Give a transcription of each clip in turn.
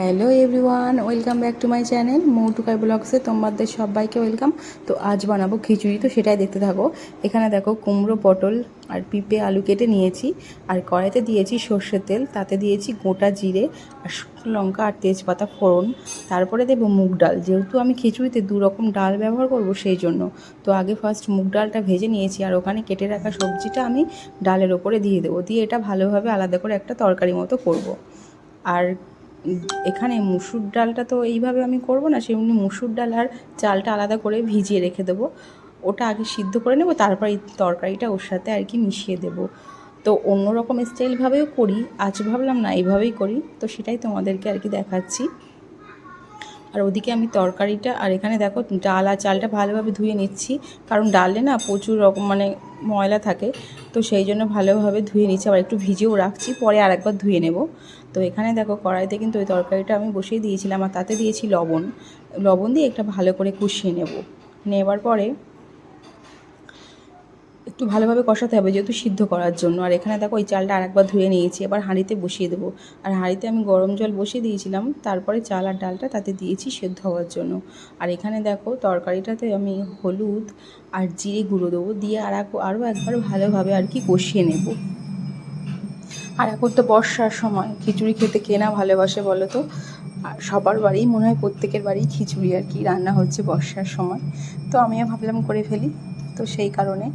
Hello everyone, welcome back to my channel Moutukai ব্লগসে তোমাদের সবাইকে welcome. তো আজ বানাবো খিচুড়ি, তো সেটাই দেখতে থাকো। এখানে দেখো কুমড়ো, পটল আর পিঁপে আলু কেটে নিয়েছি। আর কড়াইতে দিয়েছি সর্ষের তেল, তাতে দিয়েছি গোটা জিরে আর শুকনো লঙ্কা আর তেজপাতা ফোড়ন। তারপরে দেবো মুগ ডাল। যেহেতু আমি খিচুড়িতে দু রকম ডাল ব্যবহার করব সেই জন্য। তো আগে ফার্স্ট মুগ ডালটা ভেজে নিয়েছি আর ওখানে কেটে রাখা সবজিটা আমি ডালের ওপরে দিয়ে দেবো। দিয়ে এটা ভালোভাবে আলাদা করে একটা তরকারি মতো করব। আর এখানে মুসুর ডালটা তো এইভাবে আমি করব না, সেমনি মুসুর ডাল আর চালটা আলাদা করে ভিজিয়ে রেখে দেবো। ওটা আগে সিদ্ধ করে নেব, তারপর এই তরকারিটা ওর সাথে আর কি মিশিয়ে দেবো। তো অন্য রকম স্টাইলভাবেও করি, আজ ভাবলাম না এইভাবেই করি, তো সেটাই তোমাদেরকে আর কি দেখাচ্ছি। আর ওদিকে আমি তরকারিটা, আর এখানে দেখো ডাল আর চালটা ভালোভাবে ধুয়ে নিচ্ছি। কারণ ডালে না প্রচুর রকম মানে ময়লা থাকে, তো সেই জন্য ভালোভাবে ধুয়ে নিচ্ছি। আবার একটু ভিজেও রাখছি, পরে আর একবার ধুয়ে নেব। তো এখানে দেখো কড়াইতে কিন্তু ওই তরকারিটা আমি বসিয়ে দিয়েছিলাম, আর তাতে দিয়েছি লবণ। লবণ দিয়ে একটা ভালো করে কষিয়ে নেব। নেবার পরে একটু ভালোভাবে কষাতে হবে যেহেতু সিদ্ধ করার জন্য। আর এখানে দেখো ওই চালটা আরেকবার ধুয়ে নিয়েছি, এবার হাঁড়িতে বসিয়ে দেবো। আর হাঁড়িতে আমি গরম জল বসিয়ে দিয়েছিলাম, তারপরে চাল আর ডালটা তাতে দিয়েছি সেদ্ধ হওয়ার জন্য। আর এখানে দেখো তরকারিটাতে আমি হলুদ আর জিরে গুঁড়ো দেবো, দিয়ে আর আরও একবার ভালোভাবে আর কি কষিয়ে নেব। আর এখন তো বর্ষার সময়, খিচুড়ি খেতে কে না ভালোবাসে বলো তো? আর সবার বাড়িই মনে হয় প্রত্যেকের বাড়ি খিচুড়ি আর কি রান্না হচ্ছে বর্ষার সময়। তো আমিও ভাবলাম করে ফেলি, তো সেই কারণে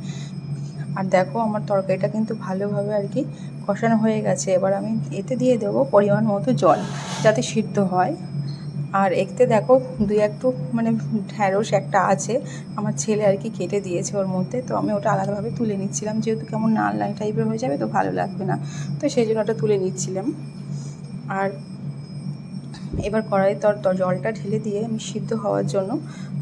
আর দেখো আমার তরকারিটা কিন্তু ভালোভাবে আর কি কষানো হয়ে গেছে। এবার আমি এতে দিয়ে দেবো পরিমাণ মতো জল যাতে সিদ্ধ হয়। আর এতে দেখো দুই একটু মানে ঢ্যাঁড়স একটা আছে, আমার ছেলে আর কি কেটে দিয়েছে ওর মধ্যে। তো আমি ওটা আলাদাভাবে তুলে নিচ্ছিলাম। যেহেতু কেমন নাল টাইপের হয়ে যাবে তো ভালো লাগবে না। তো সেই জন্য ওটা তুলে নিচ্ছিলাম। আর এবার কড়াই তর জলটা ঢেলে দিয়ে আমি সিদ্ধ হওয়ার জন্য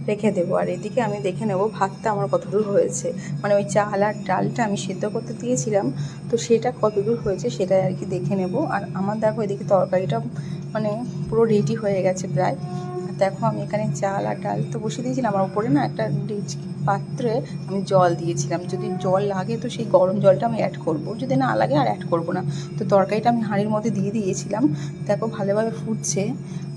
রেখে দেবো। আর এদিকে আমি দেখে নেব ভাতটা আমার কতদূর হয়েছে। মানে ওই চাল আর ডালটা আমি সিদ্ধ করতে দিয়েছিলাম, তো সেটা কতদূর হয়েছে সেটাই আর কি দেখে নেব। আর আমার দেখো এদিকে তরকারিটা মানে পুরো রেডি হয়ে গেছে প্রায়। দেখো আমি এখানে চাল আর ডাল তো বসিয়ে দিয়েছিলাম আমার উপরে না একটা ডিচ পাত্রে আমি জল দিয়েছিলাম। যদি জল লাগে তো সেই গরম জলটা আমি অ্যাড করব। যদি না লাগে আর অ্যাড করব না। তো তরকারিটা আমি হাঁড়ির মধ্যে দিয়ে দিয়েছিলাম। দেখো ভালোভাবে ফুটছে।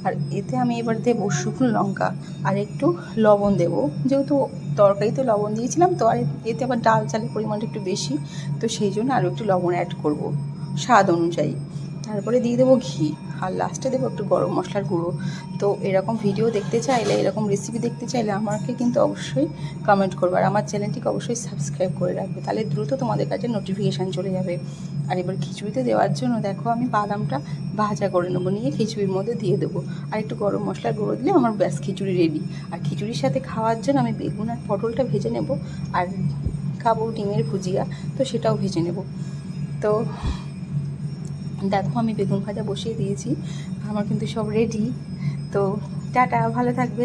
আর এতে আমি এবার দেবো শুকনো লঙ্কা। আর একটু লবণ দেবো। যেহেতু তরকারিতে লবণ দিয়েছিলাম তো, আর এতে আবার ডাল চালের পরিমাণটা একটু বেশি। তো সেই জন্য আরও একটু লবণ অ্যাড করব। স্বাদ অনুযায়ী। তারপরে দিয়ে দেবো ঘি, আর লাস্টে দেবো একটু গরম মশলার গুঁড়ো। তো এরকম ভিডিও দেখতে চাইলে, এরকম রেসিপি দেখতে চাইলে আমাকে কিন্তু অবশ্যই কমেন্ট করবে। আর আমার চ্যানেলটিকে অবশ্যই সাবস্ক্রাইব করে রাখবে। তাহলে দ্রুত তোমাদের কাছে নোটিফিকেশান চলে যাবে। আর এবার খিচুড়িতে দেওয়ার জন্য দেখো আমি বাদামটা ভাজা করে নেব, নিয়ে খিচুড়ির মধ্যে দিয়ে দেবো। আর একটু গরম মশলার গুঁড়ো দিলে আমার ব্যাস খিচুড়ি রেডি আর খিচুড়ির সাথে খাওয়ার জন্য আমি বেগুন আর পটলটা ভেজে নেব। আর খাব ডিমের ভুজিয়া, তো সেটাও ভেজে নেব। তো দেখো আমি বেগুন ভাজা বসিয়ে দিয়েছি। আমার কিন্তু সব রেডি তো টাটা ভালো থাকবে।